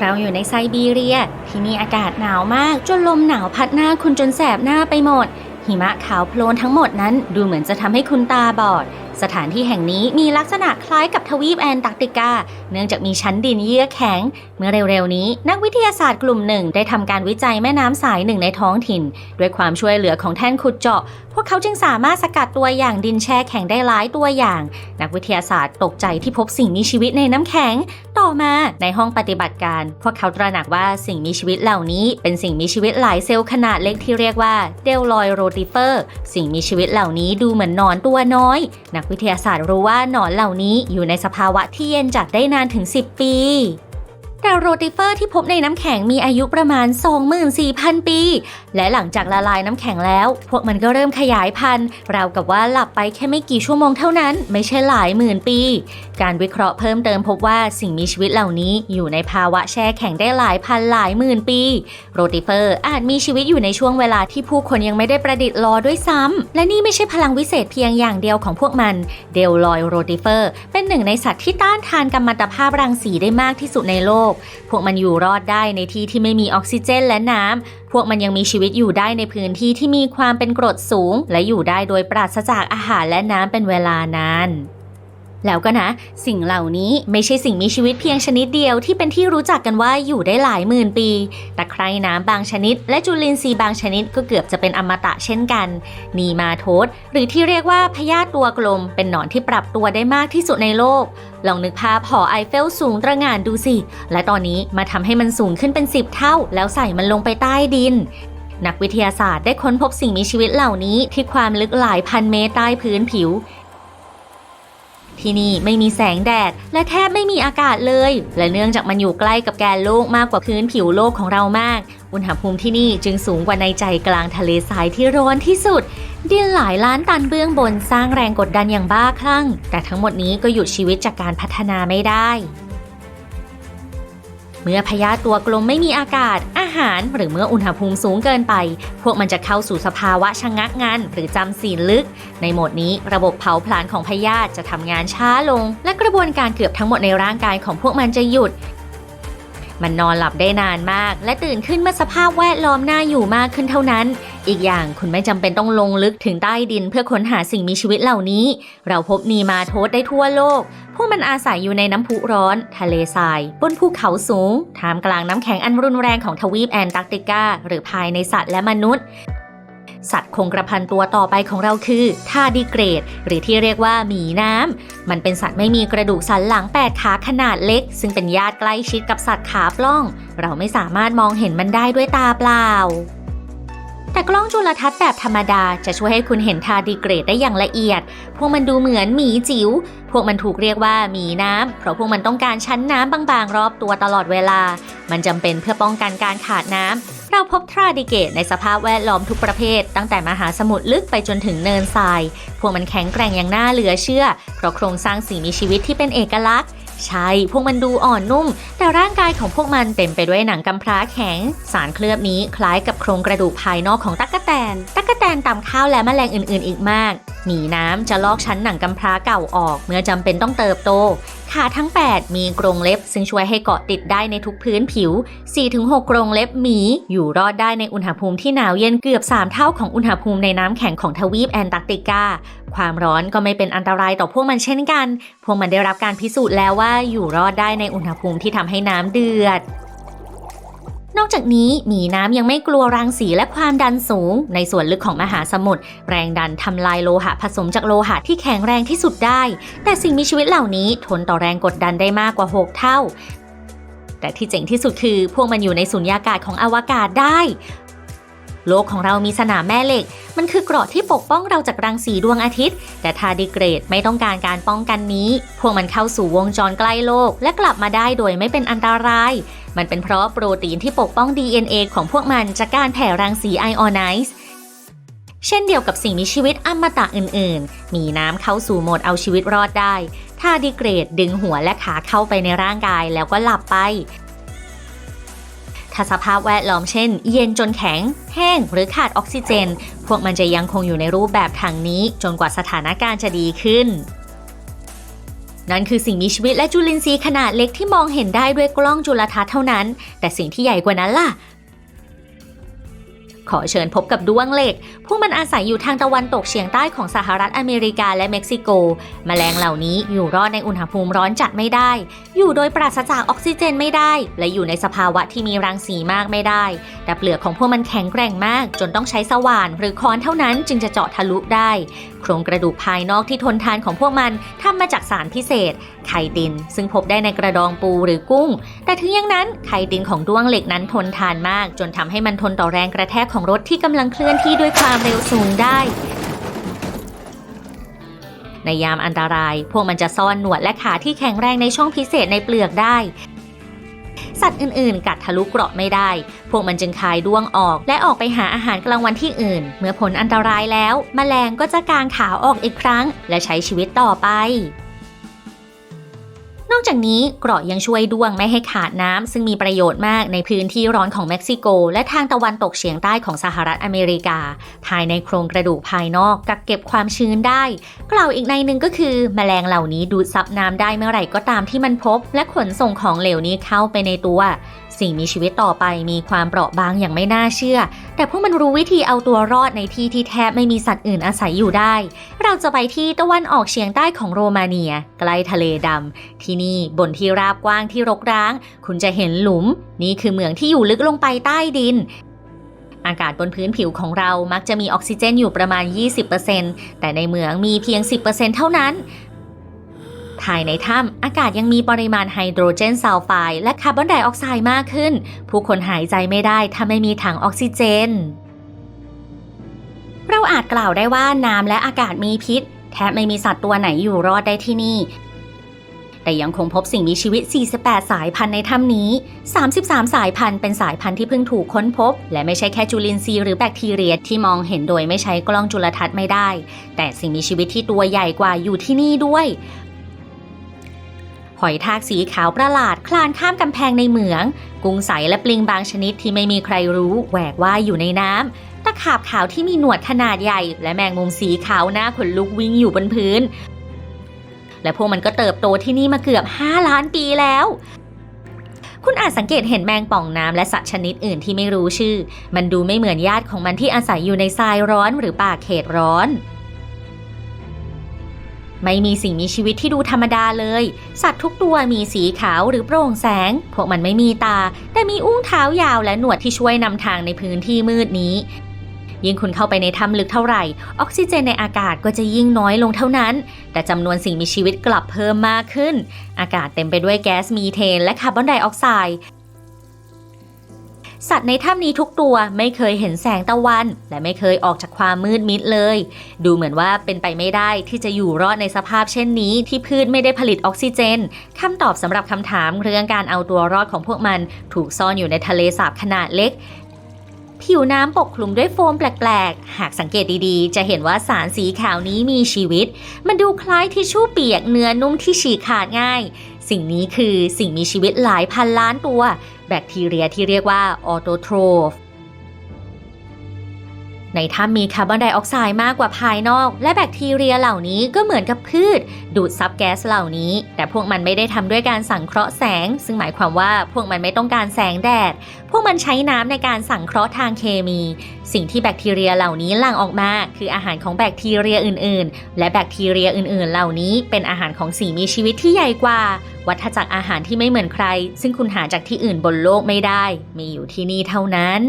เราอยู่ในไซบีเรีย ที่นี่อากาศหนาวมาก จนลมหนาวพัดหน้าคุณจนแสบหน้าไปหมด หิมะขาวโพลนทั้งหมดนั้นดูเหมือนจะทำให้คุณตาบอด สถานที่แห่งนี้มีลักษณะคล้ายกับทวีปแอนตาร์กติกา เนื่องจากมีชั้นดินเยือกแข็ง เมื่อเร็วๆนี้ นักวิทยาศาสตร์กลุ่มหนึ่ง ได้ทำการวิจัยแม่น้ำสายหนึ่งในท้องถิ่น ด้วยความช่วยเหลือของแท่นขุดเจาะ พวกเขาจึงสามารถสกัดตัวอย่างดินแช่แข็งได้หลายตัวอย่าง นักวิทยาศาสตร์ตกใจที่พบสิ่งมีชีวิตในน้ำแข็ง ต่อมาในห้องปฏิบัติการ พวกเขาตระหนักว่าสิ่งมีชีวิตเหล่านี้เป็นสิ่งมีชีวิตหลายเซลล์ขนาดเล็กที่เรียกว่าเดลลอยโรติเฟอร์ สิ่งมีชีวิตเหล่านี้ดูเหมือนนอนตัวน้อยนักวิทยาศาสตร์รู้ว่าหนอนเหล่านี้อยู่ในสภาวะที่เย็นจัดได้นานถึง 10 ปี แต่โรติเฟอร์ที่พบในน้ำแข็งมีอายุประมาณ 24,000 ปี และหลังจากละลายน้ำแข็งแล้ว พวกมันก็เริ่มขยายพันธุ์ราวกับว่าหลับไปแค่ไม่กี่ชั่วโมงเท่านั้น ไม่ใช่หลายหมื่นปี การวิเคราะห์เพิ่มเติมพบว่าสิ่งมีชีวิตเหล่านี้อยู่ในภาวะแช่แข็งได้หลายพันหลายหมื่นปี โรติเฟอร์อาจมีชีวิตอยู่ในช่วงเวลาที่ผู้คนยังไม่ได้ประดิษฐ์ลอด้วยซ้ำและนี่ไม่ใช่พลังวิเศษเพียงอย่างเดียวของพวกมัน เดลลอยโรติเฟอร์ เป็นหนึ่งในสัตว์ที่ต้านทานกัมมันตภาพรังสีได้มากที่สุดในโลกพวกมันอยู่รอดได้ในที่ที่ไม่มีออกซิเจนและน้ำ พวกมันยังมีชีวิตอยู่ได้ในพื้นที่ที่มีความเป็นกรดสูง และอยู่ได้โดยปราศจากอาหารและน้ำเป็นเวลานาน แล้วก็นะ สิ่งเหล่านี้ไม่ใช่สิ่งมีชีวิตเพียงชนิดเดียวที่เป็นที่รู้จักกันว่าอยู่ได้หลายหมื่นปีตะไครน้ำบางชนิด และจุลินทรีย์บางชนิดก็เกือบจะเป็นอมตะเช่นกันนีมาโทสหรือที่เรียกว่าพยาธิตัวกลม เป็นหนอนที่ปรับตัวได้มากที่สุดในโลก ลองนึกภาพหอไอเฟลสูงตระหง่านดูสิ และตอนนี้มาทำให้มันสูงขึ้นเป็น 10 เท่า แล้วใส่มันลงไปใต้ดินนักวิทยาศาสตร์ได้ค้นพบสิ่งมีชีวิตเหล่านี้ที่ความลึกหลายพันเมตรใต้พื้นผิว ที่นี่ไม่มีแสงแดด และแทบไม่มีอากาศเลย และเนื่องจากมันอยู่ใกล้กับแกนโลกมากกว่าพื้นผิวโลกของเรามาก อุณหภูมิที่นี่จึงสูงกว่าในใจกลางทะเลทรายที่ร้อนที่สุด ดินหลายล้านตันเบื้องบนสร้างแรงกดดันอย่างบ้าคลั่ง แต่ทั้งหมดนี้ก็หยุดชีวิตจากการพัฒนาไม่ได้ เมื่อพยาธิตัวกลมไม่มีอากาศ อาหาร หรือเมื่ออุณหภูมิสูงเกินไป พวกมันจะเข้าสู่สภาวะชะงักงันหรือจำศีลลึก ในโหมดนี้ระบบเผาผลาญของพยาธิจะทำงานช้าลง และกระบวนการเกือบทั้งหมดในร่างกายของพวกมันจะหยุด มันนอนหลับได้นานมาก และตื่นขึ้นเมื่อสภาพแวดล้อมน่าอยู่มากขึ้นเท่านั้น อีกอย่างคุณไม่จำเป็นต้องลงลึกถึงใต้ดินเพื่อค้นหาสิ่งมีชีวิตเหล่านี้ เราพบนีมาโทสได้ทั่วโลก พวกมันอาศัยอยู่ในน้ำพุร้อน ทะเลทราย บนภูเขาสูง ท่ามกลางน้ำแข็งอันรุนแรงของทวีปแอนตาร์กติกา หรือภายในสัตว์และมนุษย์สัตว์คงกระพันตัวต่อไปของเราคือทาดิเกรด หรือที่เรียกว่าหมีน้ำมันเป็นสัตว์ไม่มีกระดูกสันหลัง 8 ขาขนาดเล็ก ซึ่งเป็นญาติใกล้ชิดกับสัตว์ขาปล้อง เราไม่สามารถมองเห็นมันได้ด้วยตาเปล่า แต่กล้องจุลทรรศน์แบบธรรมดาจะช่วยให้คุณเห็นทาดิเกรดได้อย่างละเอียด พวกมันดูเหมือนหมีจิ๋ว พวกมันถูกเรียกว่าหมีน้ำ เพราะพวกมันต้องการชั้นน้ำบางๆ รอบตัวตลอดเวลา มันจำเป็นเพื่อป้องกันการขาดน้ำ เราพบทราดิเกตในสภาพแวดล้อมทุกประเภท ตั้งแต่มหาสมุทรลึกไปจนถึงเนินทราย พวกมันแข็งแกร่งอย่างน่าเหลือเชื่อ เพราะโครงสร้างสิ่งมีชีวิตที่เป็นเอกลักษณ์ ใช่ พวกมันดูอ่อนนุ่ม แต่ร่างกายของพวกมันเต็มไปด้วยหนังกำพร้าแข็ง สารเคลือบนี้คล้ายกับโครงกระดูกภายนอกของตั๊กแตน ตั๊กแตนตำข้าวและแมลงอื่นๆ อีกมาก หมีน้ำจะลอกชั้นหนังกำพร้าเก่าออก เมื่อจำเป็นต้องเติบโต ขาทั้ง 8 มีกรงเล็บ ซึ่งช่วยให้เกาะติดได้ในทุกพื้นผิว 4-6 กรงเล็บหมี อยู่รอดได้ในอุณหภูมิที่หนาวเย็นเกือบ 3 เท่าของอุณหภูมิในน้ำแข็งของทวีปแอนตาร์กติกา ความร้อนก็ไม่เป็นอันตรายต่อพวกมันเช่นกัน พวกมันได้รับการพิสูจน์แล้วว่าอยู่รอดได้ในอุณหภูมิที่ทำให้น้ำเดือด นอกจากนี้หมีน้ำยังไม่กลัวรังสีและความดันสูง ในส่วนลึกของมหาสมุทรแรงดันทำลายโลหะผสมจากโลหะที่แข็งแรงที่สุดได้ แต่สิ่งมีชีวิตเหล่านี้ทนต่อแรงกดดันได้มากกว่า 6 เท่า แต่ที่เจ๋งที่สุดคือ พวกมันอยู่ในสุญญากาศของอวกาศได้ โลกของเรามีสนามแม่เหล็ก มันคือเกราะที่ปกป้องเราจากรังสีดวงอาทิตย์ แต่ทาดิเกรดไม่ต้องการการป้องกันนี้ พวกมันเข้าสู่วงจรใกล้โลก และกลับมาได้โดยไม่เป็นอันตราย มันเป็นเพราะโปรตีนที่ปกป้อง DNA ของพวกมันจากการแผ่รังสีไอออนไนซ์เช่นเดียวกับสิ่งมีชีวิตอมตะอื่นๆ มีน้ำเข้าสู่โหมดเอาชีวิตรอดได้ทาดิเกรดดึงหัวและขาเข้าไปในร่างกายแล้วก็หลับไป ถ้าสภาพแวดล้อมเช่น เย็นจนแข็ง แห้งหรือขาดออกซิเจน พวกมันจะยังคงอยู่ในรูปแบบถังนี้ จนกว่าสถานการณ์จะดีขึ้น นั่นคือสิ่งมีชีวิตและจุลินทรีย์ขนาดเล็กที่มองเห็นได้ด้วยกล้องจุลทรรศน์เท่านั้น แต่สิ่งที่ใหญ่กว่านั้นล่ะ ขอเชิญพบกับด้วงเหล็กพวกมันอาศัยอยู่ทางตะวันตกเฉียงใต้ของสหรัฐอเมริกาและเม็กซิโกแมลงเหล่านี้อยู่รอดในอุณหภูมิร้อนจัดไม่ได้ อยู่โดยปราศจากออกซิเจนไม่ได้ และอยู่ในสภาวะที่มีรังสีมากไม่ได้ แต่เปลือกของพวกมันแข็งแกร่งมาก จนต้องใช้สว่าน หรือค้อนเท่านั้นจึงจะเจาะทะลุได้ โครงกระดูกภายนอกที่ทนทานของพวกมันทำมาจากสารพิเศษ ไข่ดิน ซึ่งพบได้ในกระดองปูหรือกุ้ง แต่ถึงอย่างนั้นไข่ดินของด้วงเหล็กนั้นทนทานมาก จนทำให้มันทนต่อแรงกระแทกของรถที่กำลังเคลื่อนที่ด้วยความเร็วสูงได้ ในยามอันตราย พวกมันจะซ่อนหนวดและขาที่แข็งแรงในช่องพิเศษในเปลือกได้ สัตว์อื่นๆ กัดทะลุเกราะไม่ได้ พวกมันจึงคายด้วงออก และออกไปหาอาหารกลางวันที่อื่น เมื่อผลอันตรายแล้วแมลงก็จะกางขาออกอีกครั้ง และใช้ชีวิตต่อไป นอกจากนี้เกราะยังช่วยด้วงไม่ให้ขาดน้ำซึ่งมีประโยชน์มากในพื้นที่ร้อนของเม็กซิโก และทางตะวันตกเฉียงใต้ของสหรัฐอเมริกา ภายในโครงกระดูกภายนอกกักเก็บความชื้นได้ กล่าวอีกในหนึ่งก็คือแมลงเหล่านี้ดูดซับน้ำได้เมื่อไหร่ก็ตามที่มันพบ และขนส่งของเหลวนี้เข้าไปในตัว สิ่งมีชีวิตต่อไปมีความเปราะบางอย่างไม่น่าเชื่อ แต่พวกมันรู้วิธีเอาตัวรอดในที่ที่แทบไม่มีสัตว์อื่นอาศัยอยู่ได้ เราจะไปที่ตะวันออกเฉียงใต้ของโรมาเนีย ใกล้ทะเลดำ ที่นี่บนที่ราบกว้างที่รกร้าง คุณจะเห็นหลุม นี่คือเหมืองที่อยู่ลึกลงไปใต้ดินอากาศบนพื้นผิวของเรามักจะมีออกซิเจนอยู่ประมาณ 20%แต่ในเหมืองมีเพียง 10%เท่านั้น ภายในถ้ำอากาศยังมีปริมาณไฮโดรเจนซัลไฟด์และคาร์บอนไดออกไซด์มากขึ้น ผู้คนหายใจไม่ได้ถ้าไม่มีถังออกซิเจน เราอาจกล่าวได้ว่าน้ำและอากาศมีพิษ แทบไม่มีสัตว์ตัวไหนอยู่รอดได้ที่นี่ แต่ยังคงพบสิ่งมีชีวิต 48 สายพันธุ์ในถ้ำนี้ 33 สายพันธุ์เป็นสายพันธุ์ที่เพิ่งถูกค้นพบ และไม่ใช่แค่จุลินทรีย์หรือแบคทีเรียที่มองเห็นโดยไม่ใช้กล้องจุลทรรศน์ไม่ได้ แต่สิ่งมีชีวิตที่ตัวใหญ่กว่าอยู่ที่นี่ด้วย หอยทากสีขาวประหลาดคลานข้ามกำแพงในเหมือง กุ้งใสและปลิงบางชนิดที่ไม่มีใครรู้แหวกว่ายอยู่ในน้ำตะขาบขาวที่มีหนวดขนาดใหญ่ และแมงมุมสีขาวหน้าขนลุกวิ่งอยู่บนพื้น และพวกมันก็เติบโตที่นี่มาเกือบ 5 ล้านปีแล้วคุณอาจสังเกตเห็นแมงป่องน้ำและสัตว์ชนิดอื่นที่ไม่รู้ชื่อ มันดูไม่เหมือนญาติของมันที่อาศัยอยู่ในทรายร้อนหรือป่าเขตร้อน ไม่มีสิ่งมีชีวิตที่ดูธรรมดาเลย สัตว์ทุกตัวมีสีขาวหรือโปร่งแสง พวกมันไม่มีตา แต่มีอุ้งเท้ายาวและหนวดที่ช่วยนำทางในพื้นที่มืดนี้ ยิ่งคุณเข้าไปในถ้ำลึกเท่าไหร่ ออกซิเจนในอากาศก็จะยิ่งน้อยลงเท่านั้น แต่จำนวนสิ่งมีชีวิตกลับเพิ่มมากขึ้น อากาศเต็มไปด้วยแก๊สมีเทน และคาร์บอนไดออกไซด์ สัตว์ในถ้ำนี้ทุกตัวไม่เคยเห็นแสงตะวัน และไม่เคยออกจากความมืดมิดเลย ดูเหมือนว่าเป็นไปไม่ได้ที่จะอยู่รอดในสภาพเช่นนี้ ที่พืชไม่ได้ผลิตออกซิเจนคำตอบสำหรับคำถามเรื่องการเอาตัวรอดของพวกมัน ถูกซ่อนอยู่ในทะเลสาบขนาดเล็กผิวน้ำปกคลุมด้วยโฟมแปลกๆ หากสังเกตดีๆ จะเห็นว่าสารสีขาวนี้มีชีวิต มันดูคล้ายทิชชู่เปียกเนื้อนุ่มที่ฉีกขาดง่าย สิ่งนี้คือสิ่งมีชีวิตหลายพันล้านตัว แบคทีเรียที่เรียกว่าออโตโทรฟ ในถ้ำมีคาร์บอนไดออกไซด์มากกว่าภายนอก และแบคทีเรียเหล่านี้ก็เหมือนกับพืช ดูดซับแก๊สเหล่านี้ แต่พวกมันไม่ได้ทำด้วยการสังเคราะห์แสง ซึ่งหมายความว่าพวกมันไม่ต้องการแสงแดด พวกมันใช้น้ำในการสังเคราะห์ทางเคมี สิ่งที่แบคทีเรียเหล่านี้หลั่งออกมา คืออาหารของแบคทีเรียอื่น ๆ และแบคทีเรียอื่น ๆ เหล่านี้เป็นอาหารของสิ่งมีชีวิตที่ใหญ่กว่า วัฏจักรอาหารที่ไม่เหมือนใคร ซึ่งคุณหาจากที่อื่นบนโลกไม่ได้ มีอยู่ที่นี่เท่านั้น